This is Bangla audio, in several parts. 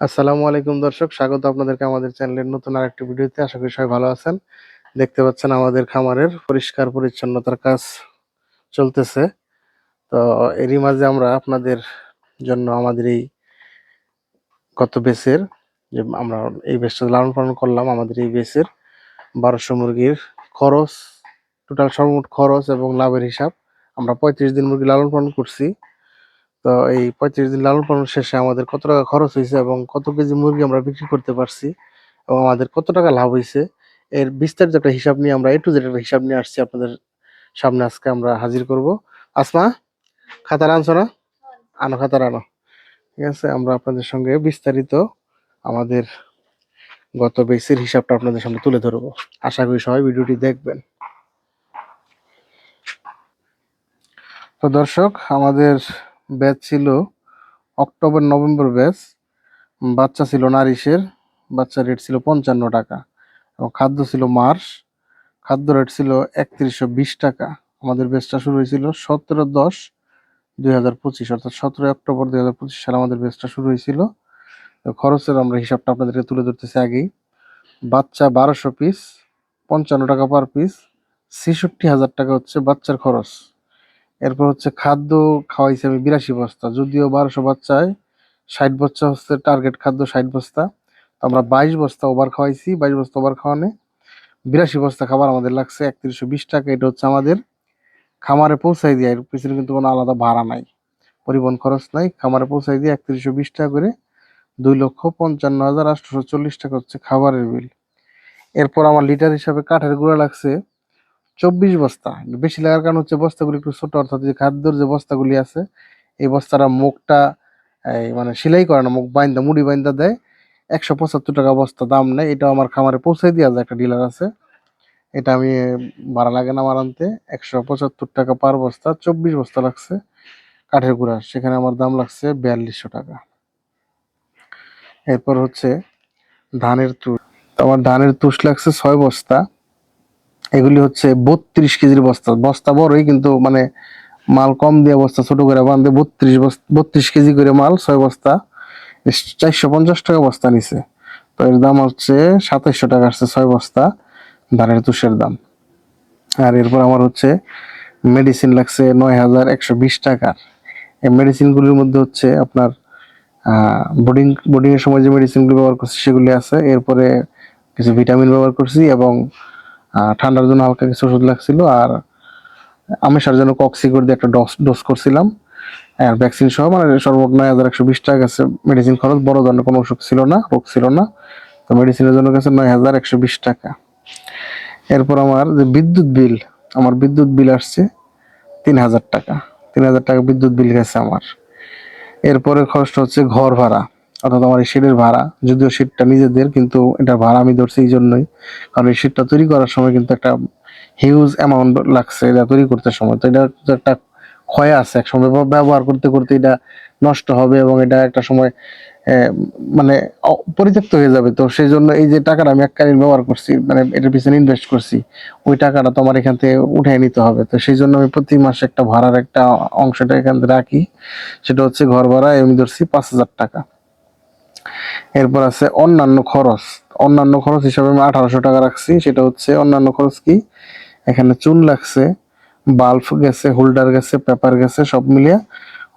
আসসালামু আলাইকুম দর্শক, স্বাগত আপনাদেরকে আমাদের চ্যানেলের নতুন আরেকটি ভিডিওতে। আশা করি সবাই ভালো আছেন। দেখতে পাচ্ছেন আমাদের খামারের পরিষ্কার পরিচ্ছন্নতার কাজ চলতেছে। তো এরই মাঝে আমরা আপনাদের জন্য আমাদের এই গত বেসের যে আমরা এই বেসটা লালন পালন করলাম, আমাদের এই বেসের বারোশো মুরগির খরচ, টোটাল সর্বমোট খরচ এবং লাভের হিসাব আমরা পঁয়ত্রিশ দিন মুরগি লালন পালন করছি। তো এই পঁয়ত্রিশ দিন লালন পালন শেষে আমাদের কত টাকা খরচ হয়েছে এবং কত কেজি মুরগি আমরা বিক্রি করতে পারছি এবং আমাদের কত টাকা লাভ হয়েছে, এর বিস্তারিত একটা হিসাব নিয়ে আমরা এ টু জেড হিসাব নিয়ে আসছি আপনাদের সামনে আজকে আমরা হাজির করব। আসমা, খাতার আনছো না? আনো, খাতার আনো। ঠিক আছে, আমরা আপনাদের সঙ্গে বিস্তারিত আমাদের গত বেসির হিসাবটা আপনাদের সামনে তুলে ধরবো। আশা করি সবাই ভিডিওটি দেখবেন। তো দর্শক, আমাদের ব্যাচ ছিল অক্টোবর, নভেম্বর ব্যাচ। বাচ্চা ছিল নারিশের, বাচ্চা রেট ছিল পঞ্চান্ন টাকা এবং খাদ্য ছিল মার্চ। খাদ্য রেট ছিল একত্রিশশো বিশ টাকা। আমাদের ব্যাচটা শুরু হয়েছিল সতেরো দশ দুই হাজার পঁচিশ, অর্থাৎ সতেরোই অক্টোবর দুই হাজার পঁচিশ সালে আমাদের ব্যাচটা শুরু হয়েছিল। খরচের আমরা হিসাবটা আপনাদেরকে তুলে ধরতেছি আগেই। বাচ্চা বারোশো পিস পঞ্চান্ন টাকা পার পিস ছেষট্টি হাজার টাকা হচ্ছে বাচ্চার খরচ। এরপর হচ্ছে খাদ্য খাওয়াইছি আমি বিরাশি বস্তা, যদিও বারোশো বাচ্চায় ষাট বস্তা হচ্ছে টার্গেট খাদ্য, ষাট বস্তা। আমরা বাইশ বস্তা ওভার খাওয়াইছি, বাইশ বস্তা ওভার খাওয়ানে বিরাশি বস্তা খাবার আমাদের লাগছে, একত্রিশশো বিশ টাকা, এটা হচ্ছে আমাদের খামারে পৌঁছাই দিয়ে, এর পিছনে কিন্তু কোনো আলাদা ভাড়া নাই, পরিবহন খরচ নাই, খামারে পৌঁছাই দিয়ে একত্রিশশো বিশ টাকা করে দুই লক্ষ পঞ্চান্ন হাজার আটশোশো চল্লিশ টাকা হচ্ছে খাবারের বিল এরপর আমার লিটার হিসাবে কাঠের গুঁড়া লাগছে চব্বিশ বস্তা। বেশি লাগার কারণ হচ্ছে বস্তাগুলি একটু ছোট, অর্থাৎ যে খাদ্যর যে বস্তাগুলি আছে, এই বস্তাটা মুখটা মানে সেলাই করে না, মুখ বাইন্দা, মুড়ি বাইন্দা দেয়। একশো পঁচাত্তর টাকা বস্তা দাম নেয়। এটা আমার খামারে পৌঁছে দেওয়া যায়, একটা ডিলার আছে। এটা আমি ভাড়া লাগে না আমার আনতে। একশো পঁচাত্তর টাকা পার বস্তা, চব্বিশ বস্তা লাগছে কাঠের গুঁড়া। সেখানে আমার দাম লাগছে বিয়াল্লিশশো টাকা। এরপর হচ্ছে ধানের তুষ। আমার ধানের তুষ লাগছে ছয় বস্তা। এগুলি হচ্ছে বত্রিশ কেজির বস্তা। বস্তা বড়ই কিন্তু মানে মাল কম দিয়ে বস্তা, ছোট করে বান্ধে বত্রিশ বত্রিশ কেজি করে মাল, ছয় বস্তা। চারশো পঞ্চাশ টাকা বস্তা নিছে। তো এর দাম হচ্ছে সাতাইশশো টাকা আসছে ছয় বস্তা, ধানের তুষের দাম। আর এরপর আমার হচ্ছে মেডিসিন লাগছে নয় হাজার একশো বিশ টাকার এই মেডিসিনগুলির মধ্যে হচ্ছে আপনার বোর্ডিং বোর্ডিংয়ের সময় যে মেডিসিনগুলি ব্যবহার করছি সেগুলি আছে। এরপরে কিছু ভিটামিন ব্যবহার করছি এবং ঠান্ডার জন্য হালকা কিছু ওষুধ লাগছিল, আর আমেশার জন্য কক্সিগোর দিয়ে একটা ডোজ ডোজ করছিলাম। আর ভ্যাকসিন সহ মানে সর্বমোট নয় হাজার একশো বিশ টাকা গেছে মেডিসিন খরচ, বড় ধরনের কোনো অসুখ ছিল না, রোগ ছিল না। তো মেডিসিনের জন্য গেছে নয় হাজার একশো বিশ টাকা। এরপর আমার যে বিদ্যুৎ বিল, আমার বিদ্যুৎ বিল আসছে তিন হাজার টাকা। তিন হাজার টাকা বিদ্যুৎ বিল গেছে আমার। এরপরে খরচটা হচ্ছে ঘর ভাড়া। অর্থাৎ আমার এই শেডের ভাড়া, যদিও শেডটা নিজেদের, কিন্তু এটা ভাড়া আমি ধরছি এই জন্যই। কারণ এই শেডটা তৈরি করার সময় কিন্তু একটা হিউজ অ্যামাউন্ট লাগছে এটা তৈরি করতে সময়। তো এটা একটা ক্ষয় আছে এক সময় ব্যবহার করতে করতে এটা নষ্ট হবে এবং এটা একটা সময় মানে পরিত্যক্ত হয়ে যাবে। তো সেই জন্য এই যে টাকাটা আমি এককালীন ব্যবহার করছি মানে এটার পিছনে ইনভেস্ট করছি, ওই টাকাটা তো আমার এখান থেকে উঠে নিতে হবে। তো সেই জন্য আমি প্রতি মাসে একটা ভাড়ার একটা অংশটা এখান থেকে রাখি। সেটা হচ্ছে ঘর ভাড়া, আমি ধরছি পাঁচ হাজার টাকা। এরপর আছে অন্যান্য খরচ। অন্যান্য খরচ হিসাবে আমি আঠারোশো টাকা রাখছি। সেটা হচ্ছে অন্যান্য খরচ কি? এখানে চুন লাগছে বাল্ব গেছে হোল্ডার গেছে পেপার গেছে, সব মিলিয়ে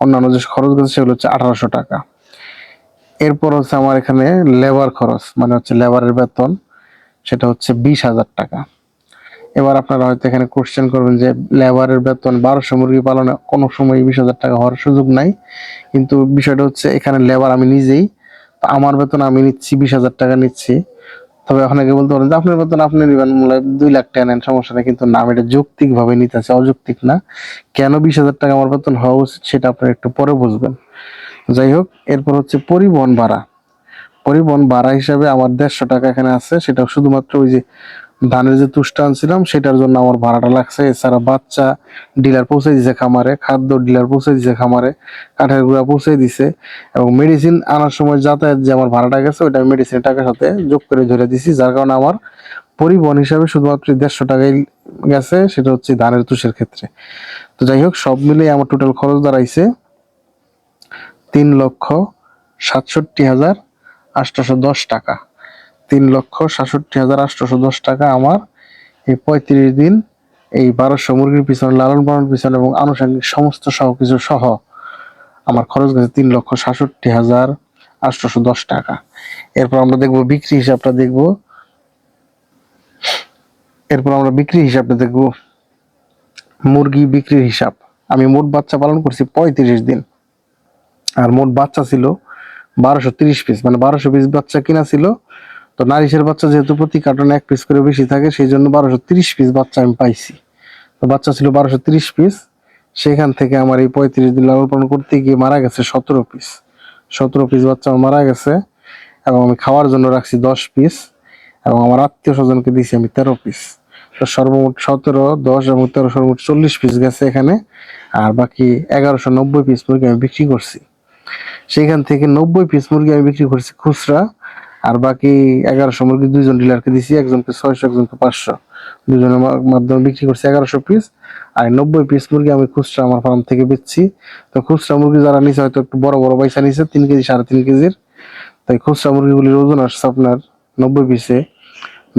অন্যান্য যে খরচ গেছে সেগুলো হচ্ছে আঠারোশো টাকা। এরপর হচ্ছে আমার এখানে লেবার খরচ মানে হচ্ছে লেবারের বেতন, সেটা হচ্ছে বিশ হাজার টাকা। এবার আপনারা হয়তো এখানে কোশ্চেন করবেন যে লেবারের বেতন, বারোশো মুরগি পালনে কোনো সময় বিশ হাজার টাকা হওয়ার সুযোগ নাই। কিন্তু বিষয়টা হচ্ছে এখানে লেবার আমি নিজেই আমার বেতন আমি নিচ্ছি, বিশ হাজার টাকা নিচ্ছি। তবে অনেকে বলতে পারেন যে আপনার বেতন আপনি নেবেন দুই লাখ টাকা নেন, সমস্যা নেই, কিন্তু না আমি এটা যৌক্তিক ভাবে নিতেছি অযৌক্তিক না। কেন বিশ হাজার টাকা আমার বেতন হওয়া উচিত সেটা আপনারা একটু পরে বুঝবেন। যাই হোক, এরপর হচ্ছে পরিবহন ভাড়া। পরিবহন ভাড়া হিসাবে আমার দেড়শো টাকা এখানে আছে, সেটা শুধুমাত্র ওই যে ধানের যে তুষটা আনছিলাম, সেটার জন্য আমার ভাড়াটা লাগছে। এছাড়া বাচ্চা ডিলার পৌঁছে দিছে খামারে, খাদ্য ডিলার পৌঁছে দিছে খামারে, কাঠের গুঁড়া পৌঁছে দিছে এবং মেডিসিন আনার সময় যাতায়াত যে আমার ভাড়াটা গেছে, ওইটা আমি মেডিসিনের টাকার সাথে যোগ করে ধরে দিছি, যার কারণে আমার পরিবহন হিসাবে শুধুমাত্র দেড়শো টাকাই গেছে, সেটা হচ্ছে ধানের তুষের ক্ষেত্রে। তো যাই হোক, সব মিলিয়ে আমার টোটাল খরচ দাঁড়াইছে তিন লক্ষ সাতষট্টি হাজার আটশোশো দশ টাকা। তিন লক্ষ সাতষট্টি হাজার আটশোশো দশ টাকা আমার এই পঁয়ত্রিশ দিন এই বারোশো মুরগির পিছনে, লালন পালন পিছনে এবং আনুষঙ্গিক সমস্ত সহ কিছু সহ আমার খরচ গেছে তিন লক্ষ সাতষট্টি হাজার আটশোশো দশ টাকা। এরপর আমরা দেখব বিক্রি হিসাবটা দেখব। এরপর আমরা বিক্রি হিসাবটা দেখব। মুরগি বিক্রির হিসাব। আমি মোট বাচ্চা পালন করছি পঁয়ত্রিশ দিন। আর মোট বাচ্চা ছিল বারোশো তিরিশ পিস মানে বারোশো পিস বাচ্চা কিনা ছিল তো নারিশের বাচ্চা যেহেতু প্রতি কার্টনে এক পিস করে বেশি থাকে সেই জন্য বারোশো তিরিশ পিস বাচ্চা আমি পাইছি। তো বাচ্চা ছিল বারোশো তিরিশ পিস সেখান থেকে আমার এই পঁয়ত্রিশ দিন লালন পালন করতে গিয়ে মারা গেছে সতেরো পিস সতেরো পিস বাচ্চা আমার মারা গেছে এবং আমি খাওয়ার জন্য রাখছি দশ পিস এবং আমার আত্মীয় স্বজনকে দিয়েছি আমি তেরো পিস তো সর্বমোট সতেরো, দশ এবং তেরো সর্বমোট চল্লিশ পিস গেছে এখানে। আর বাকি এগারোশো নব্বই পিস মুরগি আমি বিক্রি করছি। সেখান থেকে নব্বই পিস মুরগি আমি বিক্রি করছি খুচরা। আর বাকি এগারোশো মুরগি দুইজন ডিলারকে দিছি, একজনকে ছয়শো, একজনকে পাঁচশো। দুজনের মাধ্যমে বিক্রি করছি এগারোশো পিস আর নব্বই পিস মুরগি আমি খুচরা আমার ফার্ম থেকে বেচছি। তো খুচরা মুরগি যারা নিছে হয়তো একটু বড় বড় পয়সা নিছে, তিন কেজি, সাড়ে তিন কেজির। তাই খুচরা মুরগিগুলির ওজন আসছে আপনার নব্বই পিসে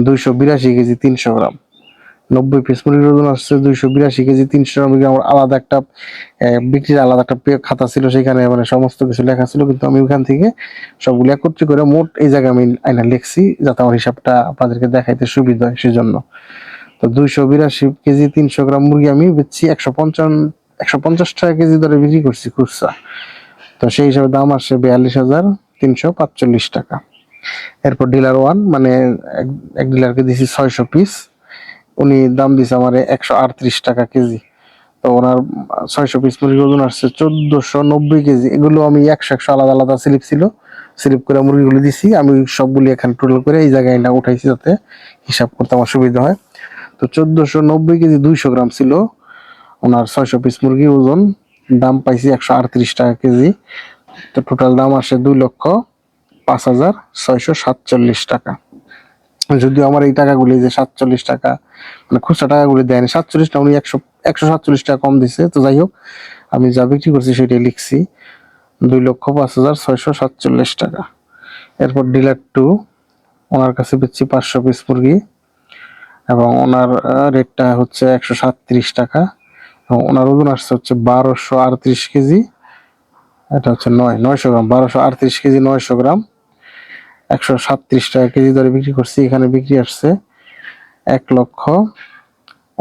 দুইশো বিরাশি কেজি, তিনশো গ্রাম। নব্বই পিস মুরগির ওজন আসছে দুইশো বিরাশি কেজি, তিনশো নব্বই গ্রাম আলাদা একটা বিক্রির আলাদা একটা খাতা ছিল, সেখানে মানে সমস্ত কিছু লেখা ছিল। কিন্তু আমি ওখান থেকে সবগুলো একত্রিত করে মোট এই জায়গায় আমি আইনা লিখছি, যাতে আমার হিসাবটা আপনাদেরকে দেখাইতে সুবিধা হয় সেজন্য। তো দুইশো বিরাশি কেজি, তিনশো গ্রাম মুরগি আমি বেচছি একশো পঞ্চান্ন একশো পঞ্চাশ টাকা কেজি দরে বিক্রি করছি খুচরা। তো সেই হিসাবে দাম আসছে বিয়াল্লিশ হাজার তিনশো পাঁচচল্লিশ টাকা। এরপর ডিলার ওয়ান মানে এক ডিলারকে দিছি ছয়শো পিস উনি দাম দিছে আমার একশো আটত্রিশ টাকা কেজি। তো ওনার ছয়শো পিস মুরগির ওজন আসছে চোদ্দশো নব্বই কেজি। এগুলো আমি একশো একশো আলাদা আলাদা স্লিপ ছিল। স্লিপ করে মুরগিগুলো দিছি। আমি সবগুলি এখানে টোটাল করে এই জায়গায় না উঠাইছি যাতে হিসাব করতে আমার সুবিধা হয়। তো চোদ্দশো নব্বই কেজি দুইশো গ্রাম ছিল। ওনার ছয়শো পিস মুরগি ওজন। দাম পাইছি একশো আটত্রিশ টাকা কেজি। তো টোটাল দাম আসে দুই লক্ষ পাঁচ হাজার ছয়শো সাতচল্লিশ টাকা। যদিও আমার এই টাকাগুলি যে সাতচল্লিশ টাকা মানে খুচরা টাকাগুলি দেয়নি। সাতচল্লিশটা উনি একশো একশো সাতচল্লিশ টাকা কম দিছে। তো যাই হোক, আমি যা বিক্রি করছি সেটাই লিখছি। দুই লক্ষ পাঁচ হাজার ছয়শো সাতচল্লিশ টাকা। এরপর ডিলার টু, ওনার কাছে বেচছি পাঁচশো পিস মুরগি। এবং ওনার রেটটা হচ্ছে একশো সাতত্রিশ টাকা। এবং ওনার ওজন আসছে হচ্ছে বারোশো আটত্রিশ কেজি। এটা হচ্ছে নয়, নয়শো গ্রাম, বারোশো আটত্রিশ কেজি, নয়শো গ্রাম। একশো সাতত্রিশ টাকা কেজি দরে বিক্রি করছি। এখানে বিক্রি আসছে এক লক্ষ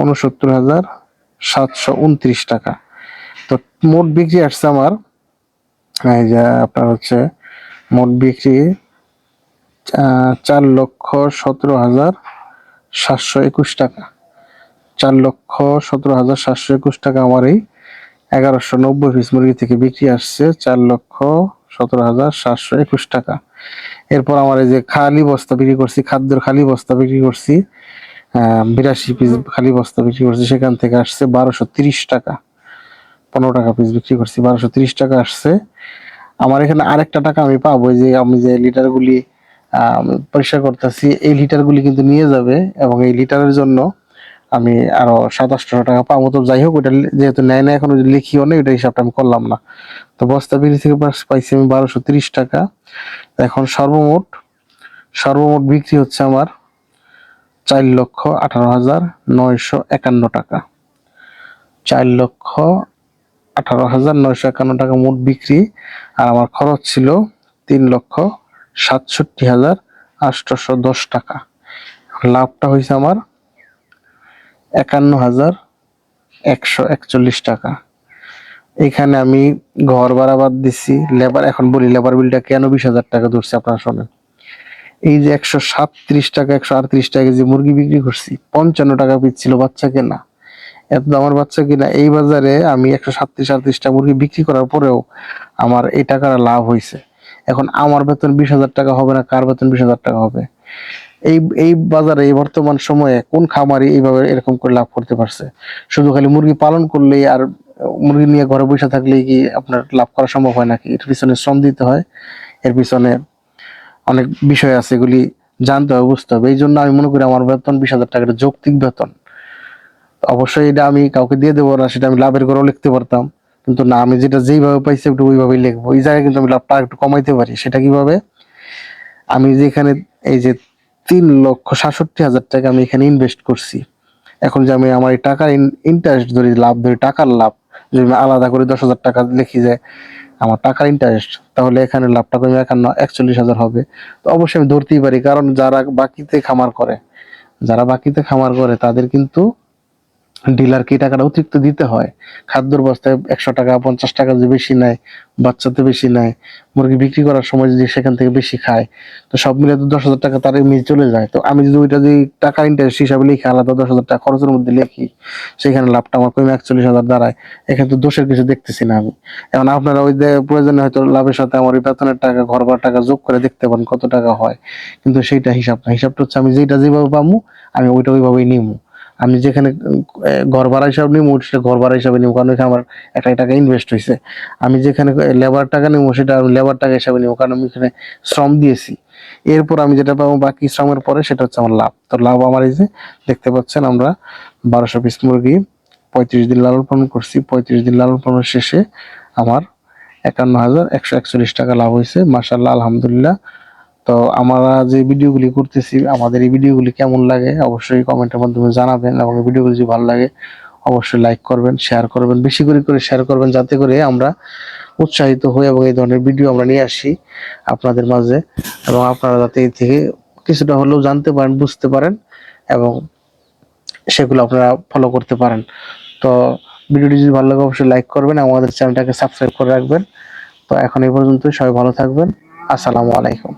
উনসত্তর হাজার সাতশো উনত্রিশ টাকা। তো মোট বিক্রি আসছে আমার, এই যে আপনার হচ্ছে মোট বিক্রি চার লক্ষ সতেরো হাজার সাতশো একুশ টাকা। চার লক্ষ সতেরো হাজার সাতশো একুশ টাকা আমার এই এগারোশো নব্বই পিস মুরগি থেকে বিক্রি আসছে, চার লক্ষ সতেরো হাজার সাতশো একুশ টাকা। এরপর আমার এই যে খালি বস্তা বিক্রি করছি, খাদ্যের খালি বস্তা বিক্রি করছি বিরাশি পিস খালি বস্তা বিক্রি করছি, সেখান থেকে আসছে বারোশো তিরিশ টাকা। পনেরো টাকা পিস বিক্রি করছি, বারোশো তিরিশ টাকা আসছে। আমার এখানে আরেকটা টাকা আমি পাবো যে আমি যে লিটারগুলি পরিষ্কার করতেছি, এই লিটারগুলি কিন্তু নিয়ে যাবে এবং এই লিটারের জন্য আমি আরও সাতাশশো টাকা পাবো। তো যাই হোক, ওইটা যেহেতু নেয় না, এখন লিখিও না ওইটা হিসাবটা আমি করলাম না। তো বস্তা বিক্রি থেকে পাইছি আমি বারোশো তিরিশ টাকা। এখন সর্বমোট সর্বমোট বিক্রি হচ্ছে আমার চার লক্ষ আঠারো হাজার নয়শো একান্ন টাকা। চার লক্ষ আঠারো হাজার নয়শো একান্ন টাকা মোট বিক্রি, আর আমার খরচ ছিল তিন লক্ষ সাতষট্টি হাজার আটশোশো দশ টাকা। লাভটা হয়েছে আমার একান্ন হাজার একশো একচল্লিশ টাকা। এখানে আমি ঘর বাড়াবাদ দিছি, লেবার, এখন বলি লেবার বিলটা কেন বিশ হাজার টাকা ধরছি আপনারা শোনেন। এই যে একশো সাতত্রিশ টাকা, একশো আটত্রিশ টাকা যে মুরগি বিক্রি করছি, পঞ্চান্ন টাকা পিস ছিল বাচ্চা কেনা। এত আমার বাচ্চা কিনা, এই বাজারে আমি একশো সাতত্রিশ আটত্রিশটা মুরগি বিক্রি করার পরেও আমার এই টাকাটা লাভ হয়েছে। এখন আমার বেতন বিশ হাজার টাকা হবে না, কার বেতন বিশ হাজার টাকা হবে? এই এই বাজারে, এই বর্তমান সময়ে কোন খামারি এইভাবে এরকম করে লাভ করতে পারছে? শুধু খালি মুরগি পালন করলেই আর মুরগি নিয়ে ঘরে বসে থাকলেই কি আপনার লাভ করা সম্ভব হয় নাকি? এর পিছনে শ্রম দিতে হয়, এর পিছনে অনেক বিষয় আছে, এগুলি জানতে হবে, বুঝতে হবে। এই জন্য আমি মনে করি আমার বেতন বিশ হাজার টাকা এটা যৌক্তিক বেতন। অবশ্যই এটা আমি কাউকে দিয়ে দেবো না, সেটা আমি লাভের করেও লিখতে পারতাম। কিন্তু না, আমি যেটা যেইভাবে পাইছি একটু ওইভাবেই লিখব। এই জায়গায় কিন্তু আমি লাভটা একটু কমাইতে পারি। সেটা কীভাবে? আমি যেখানে, এই যে তিন লক্ষ সাতষট্টি হাজার টাকা আমি এখানে ইনভেস্ট করছি। এখন যে আমি আমার এই টাকার ইন্টারেস্ট ধরি, লাভ ধরি, টাকার লাভ যদি আমি আলাদা করে দশ হাজার টাকা লিখি যে আমার টাকার ইন্টারেস্ট তাহলে এখানে লাভটা কমে একান্ন একচল্লিশ হাজার হবে। তো অবশ্যই আমি ধরতেই পারি, কারণ যারা বাকিতে খামার করে, যারা বাকিতে খামার করে, তাদের কিন্তু ডিলারকে টাকাটা অতিরিক্ত দিতে হয়। খাদ্যর বস্তায় একশো টাকা, পঞ্চাশ টাকা যদি বেশি নেয়, বাচ্চাতে বেশি নেয়, মুরগি বিক্রি করার সময় যদি সেখান থেকে বেশি খায়, তো সব মিলে তো দশ হাজার টাকা তার এমনি চলে যায়। তো আমি যদি ওইটা যদি টাকা ইন্টারেস্ট হিসাবে লিখে, আলাদা দশ হাজার টাকা খরচের মধ্যে লিখি, সেখানে লাভটা আমার কমে একচল্লিশ হাজার দাঁড়ায়। এখানে তো দোষের কিছু দেখতেছি না আমি। এখন আপনারা ওই যে প্রয়োজনে হয়তো লাভের সাথে আমার ওই বেতনের টাকা, ঘর টাকা যোগ করে দেখতে পারেন কত টাকা হয়। কিন্তু সেইটা হিসাব না। হিসাবটা হচ্ছে আমি যেটা যেভাবে পাবো আমি ওইটা ওইভাবেই নিবো আমি যেখানে ঘর ভাড়া হিসাবে নিবো সেটা ঘর ভাড়া হিসাবে নিবো কারণ আমার একটা টাকা ইনভেস্ট হয়েছে আমি যেখানে লেবার টাকা নিবো সেটা আমি লেবার টাকা হিসাবে নিবো কারণ আমি এখানে শ্রম দিয়েছি। এরপর আমি যেটা পাবো বাকি শ্রমের পরে, সেটা হচ্ছে আমার লাভ। তো লাভ আমার এই যে, দেখতে পাচ্ছেন আমরা বারোশো পিস মুরগি, পঁয়ত্রিশ দিন লালন পালন করছি। পঁয়ত্রিশ দিন লালন পালনের শেষে আমার একান্ন হাজার একশো একচল্লিশ টাকা লাভ হয়েছে মার্শাল্লাহ আলহামদুলিল্লাহ। তো আমরা যে ভিডিওগুলি করতেছি, আমাদের এই ভিডিওগুলি কেমন লাগে অবশ্যই কমেন্টের মাধ্যমে জানাবেন এবং ভিডিওগুলি যদি ভালো লাগে, অবশ্যই লাইক করবেন শেয়ার করবেন, বেশি করে করে শেয়ার করবেন যাতে করে আমরা উৎসাহিত হই এবং এই ধরনের ভিডিও আমরা নিয়ে আসি আপনাদের মাঝে এবং আপনারা যাতে এই থেকে কিছুটা হলেও জানতে পারেন, বুঝতে পারেন এবং সেগুলো আপনারা ফলো করতে পারেন। তো ভিডিওটি যদি ভালো লাগে অবশ্যই লাইক করবেন আমাদের চ্যানেলটাকে সাবস্ক্রাইব করে রাখবেন। তো এখন এই পর্যন্ত সবাই ভালো থাকবেন। আসসালামু আলাইকুম।